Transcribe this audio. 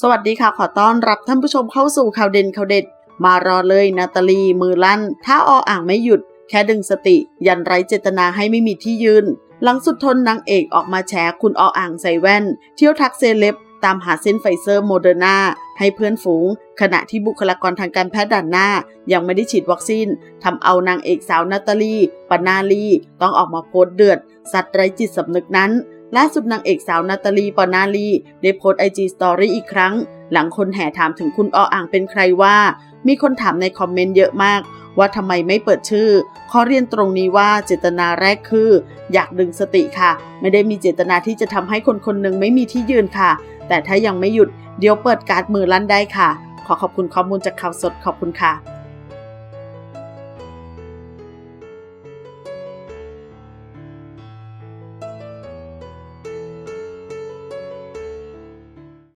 สวัสดีค่ะ ขอต้อนรับท่านผู้ชมเข้าสู่ข่าวเด่นข่าวเด็ด มารอเลยนาตาลีมือลั่น ถ้าออ่างไม่หยุด แค่ดึงสติ ยันไร้เจตนาให้ไม่มีที่ยืน หลังสุดทนนางเอกออกมาแฉคุณออ่างใส่แว่น เที่ยวทักเซเล็บ ตามหาเส้นไฟเซอร์โมเดอร์นาให้เพื่อนฝูง ขณะที่บุคลากรทางการแพทย์ด่านหน้า ยังไม่ได้ฉีดวัคซีนทำเอานางเอกสาวนาตาลีปนาลี ต้องออกมาโพสต์เดือด สัตว์ไร้จิตสำนึกนั้น ล่าสุดนางเอกสาวนาตาลีปอนาลีได้โพสไอจีสตอรี่อีกครั้ง หลังคนแห่ถามถึงคุณออ่างเป็นใครว่า มีคนถามในคอมเมนต์เยอะมาก ว่าทำไมไม่เปิดชื่อขอเรียนตรงนี้ว่าเจตนาแรกคือ อยากดึงสติค่ะ ไม่ได้มีเจตนาที่จะทำให้คนคนหนึ่งไม่มีที่ยืนค่ะ แต่ถ้ายังไม่หยุดเดี๋ยวเปิดการ์ดมือลั่นได้ค่ะ ขอขอบคุณข้อมูลจากข่าวสดขอบคุณค่ะ